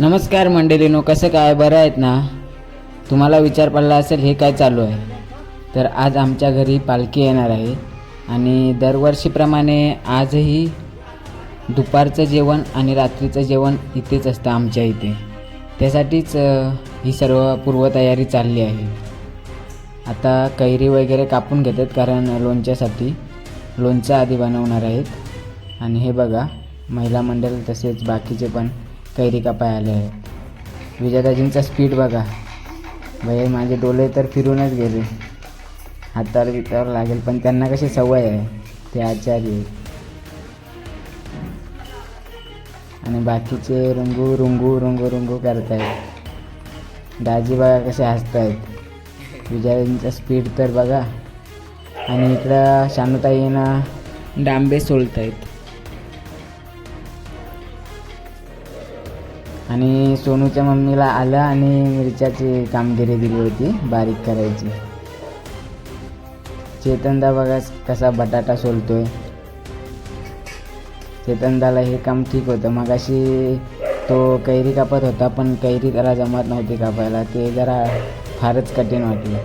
नमस्कार मंडळीनो कसं काय? बरं आहेत ना? तुम्हाला विचार पडला असेल हे काय चालू आहे? तर आज आमच्या घरी पालखी येणार आहे. आणि दरवर्षीप्रमाणे आजही दुपारचं जेवण आणि रात्रीचं जेवण इथेच असतं आमच्या इथे. त्यासाठीच ही सर्व पूर्वतयारी चालली आहे. आता कैरी वगैरे कापून घेतात कारण लोणच्यासाठी. लोणचं आधी बनवणार आहेत. आणि हे बघा महिला मंडळ तसेच बाकीचे पण कैरी कापाय आले आहेत विजयदाजींचा स्पीड बघा बाई माझे डोले तर फिरूनच गेले। हातावर बितावर लागेल पण त्यांना कशी सवय आहे? ते आचार्य आणि बाकीचे रुंगू रुंगू रुंगू रुंगू करतायत. दाजी बघा कसे हसतायत. विजयांचा स्पीड तर बघा. आणि इकडं शांतताईंना डांबे सोलतायत आणि सोनूच्या मम्मीला आलं आणि मिरच्याची कामगिरी दिली होती बारीक करायची. चेतनदा बघा कसा बटाटा सोलतोय. चेतनदाला हे काम ठीक होतं. मग अशी तो कैरी कापत होता पण कैरी त्याला जमत नव्हती कापायला. ते जरा फारच कठीण वाटलं.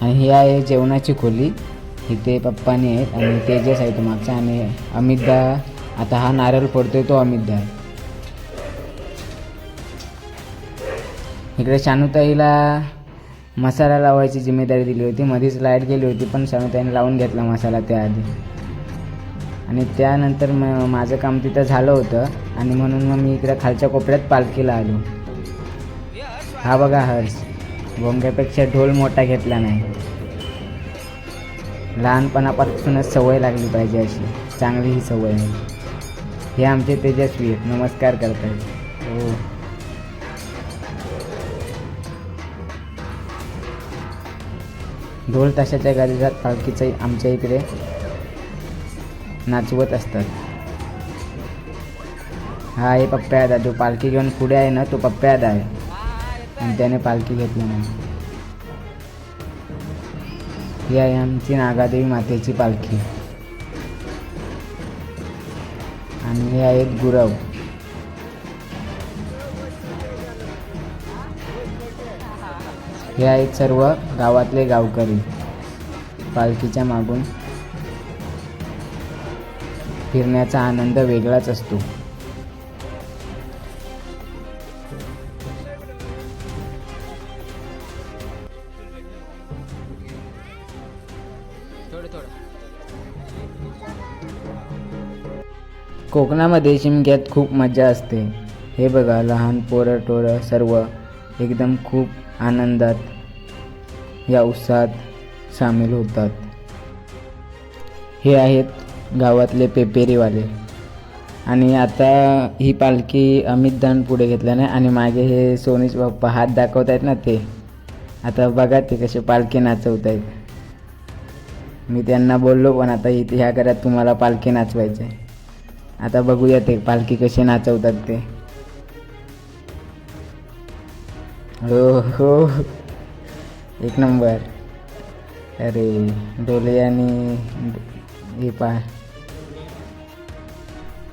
आणि ही आहे जेवणाची खोली. इथे पप्पानी आहेत आणि तेजस आहे तो मागचा आणि अमितदा आता हा नारळ फोडतोय तो अमितदा आहे. इकडे शानुताईला मसाला लावायची जिम्मेदारी दिली होती. मध्येच लाइट गेली होती पण शानुताईने लावून घेतला मसाला त्याआधी. आणि त्यानंतर म माझं काम तिथं झालं होतं. आणि म्हणून मग मी इकडे खालच्या कोपऱ्यात पालखीला आलो. हा बघा हर्ष भोंग्यापेक्षा ढोल मोठा घेतला नाही. लहानपणापासूनच सवय लागली पाहिजे अशी. चांगली ही सवय आहे. हे आमचे तेजस्वी नमस्कार करतात हो. ढोल ताशाच्या गजरात पालखीचंही आमच्या इकडे नाचवत असतात. हा आहे पप्प्यादा जो पालखी घेऊन पुढे आहे ना तो पप्प्यादा आहे. आणि त्याने पालखी घेतली नाही. ही आहे आमची नागादेवी मातेची पालखी. आणि हे आहेत गुरव. हे आहेत सर्व गावातले गावकरी. पालखीच्या मागून फिरण्याचा आनंद वेगळाच असतो. कोकणामध्ये शिमग्यात खूप मजा असते. हे बघा लहान पोरं टोरं सर्व एकदम खूप आनंदात या उत्साहात सामील होतात. हे आहेत गावातले पेपेरीवाले. आणि आता ही पालखी अमित दान पुढे घेतल्याने आणि मागे हे सोनीच बाप्पा हात दाखवत आहेत ना ते. आता बघा ते कसे पालखी नाचवत आहेत मी त्यांना बोललो पण आता इथे ह्या घरात तुम्हाला पालखी नाचवायचं आहे आता बघूया ते पालखी कशी नाचवतात ते. हो हो. एक नंबर. अरे डोले आणि हे पा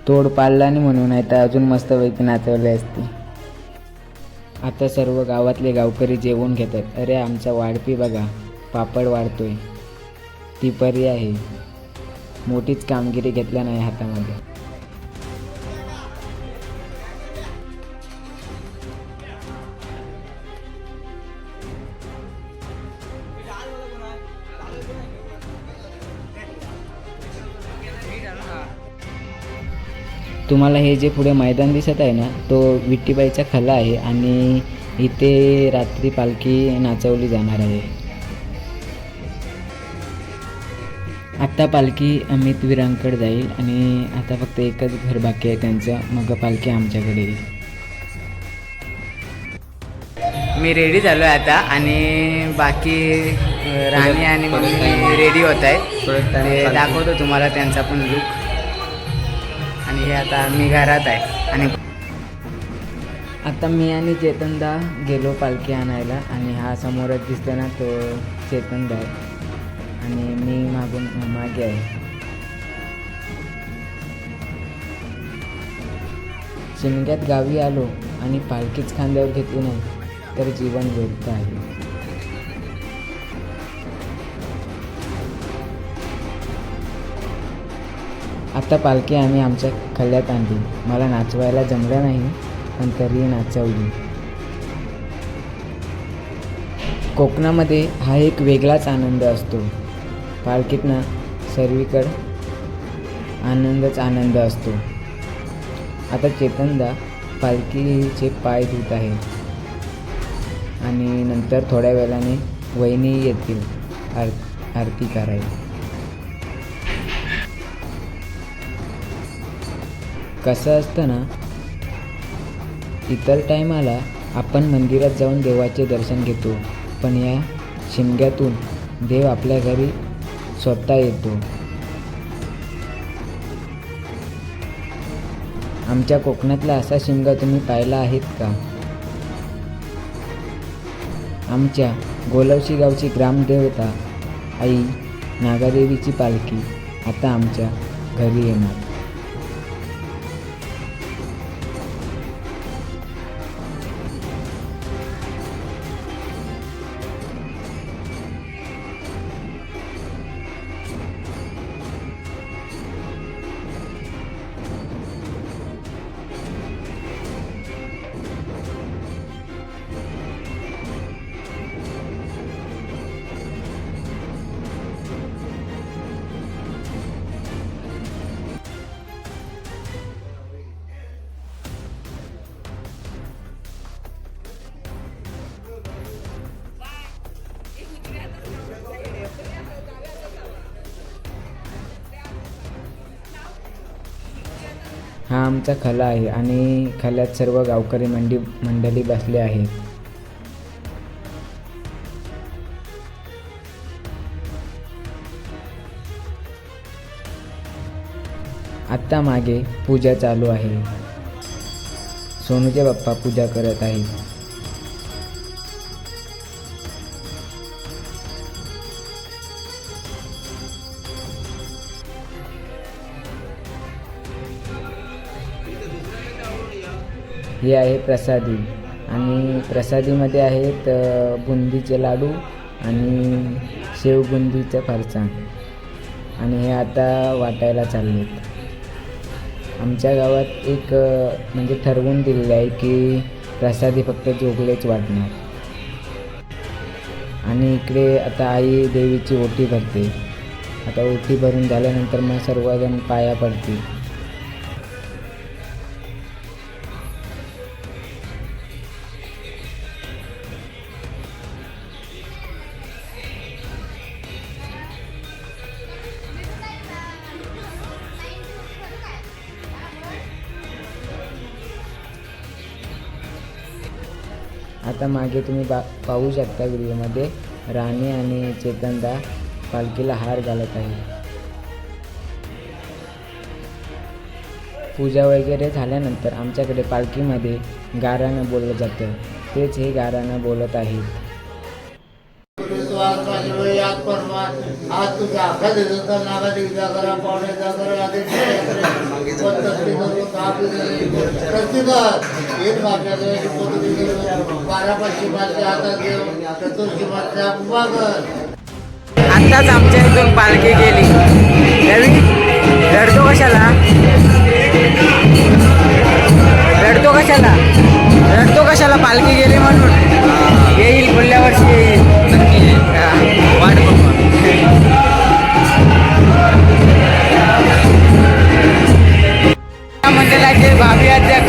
तोड पाडला नाही म्हणून नाही तर अजून मस्तपैकी नाचवले असते. आता सर्व गावातले गावकरी जेवण घेतात. अरे आमचा वाढपी बघा. पापड वाढतोय. ती परी आहे. मोठीच कामगिरी घेतल्या नाही हातामध्ये तुम्हाला हे जे पुढे मैदान दिसत आहे ना तो विट्टीबाईचा खला आहे आणि इथे रात्री पालखी नाचवली जाणार आहे. आत्ता पालखी अमित विरांकड जाईल आणि आता फक्त एकच घर बाकी आहे त्यांचं मग पालखी आमच्याकडे येईल. मी रेडी झालो आहे आता आणि बाकी राणी आणि मम्मी रेडी होत आहे ते दाखवतो तुम्हाला त्यांचा पण लुक आणि हे आता मी घरात आहे. आणि आता मी आणि चेतनदा गेलो पालखी आणायला आणि हा समोरच दिसतो ना तो चेतनदा आहे. आणि मी मागून मागे आहे. शिमग्यात गावी आलो आणि पालखीच खांद्यावर घेतली नाही तर जीवन व्यर्थ आहे आता पालखी आम्ही आमच्या खल्ल्यात आणली. मला नाचवायला जमलं नाही पण तरीही नाचवली. कोकणामध्ये हा एक वेगळाच आनंद असतो. पालखीतनं सर्वीकडं आनंदच आनंद असतो. आता चेतनदा पालखीचे पाय धुत आहे. आणि नंतर थोड्या वेळाने वहिनी येतील आर आरती करायला. कसं असतं ना इतर टायमाला आपण मंदिरात जाऊन देवाचे दर्शन घेतो पण या शिमग्यातून देव आपल्या घरी स्वतः येतो. आमच्या कोकणातला असा शिमगा तुम्ही पाहिला आहेत का? आमच्या गोलवशी गावची ग्रामदेवता आई नागादेवीची पालखी आता आमच्या घरी येणार. हा आमचा खला आहे आणि खल्यात सर्व गावकरी मंडी मंडळी बसले आहेत. आत्ता मागे पूजा चालू आहे. सोनूचे बाप्पा पूजा करत आहेत. हे आहे प्रसादी. आणि प्रसादीमध्ये आहेत बुंदीचे लाडू आणि शेवबुंदीचा फरसाण आणि हे आता वाटायला चाललेत. आमच्या गावात एक म्हणजे ठरवून दिलेलं आहे की प्रसादी फक्त जोगलेच वाटणार. आणि इकडे आता आई देवीची ओटी भरते. आता ओटी भरून झाल्यानंतर मग सर्वजण पाया पडतील. आता मागे तुम्ही पा पाहू शकता व्हिडिओमध्ये राणी आणि चेतनदा पालखीला हार घालत आहे. पूजा वगैरे झाल्यानंतर आमच्याकडे पालखीमध्ये गारानं बोललं जातं. तेच हे गारानं बोलत आहेत. याद परवा आज तुझा अख्खा दिवसाचा नागा देवीचा करा पाहुण्याचा करा आधी एक वाक्याचं बारा पाचशे पाचशे हातात घेऊन चतुर्थी पाचशे उभागर आत्ताच आमच्या इथून पालखी गेली. रवी रडतो कशाला? रडतो कशाला? रडतो कशाला? पालखी गेली म्हणून. येईल पुढल्या वर्षी. Viva, viva, viva.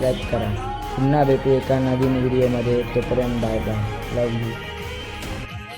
सबस्क्राईब करा. पुन्हा भेटू एका नवीन व्हिडिओमध्ये तोपर्यंत बाय बाय लव यू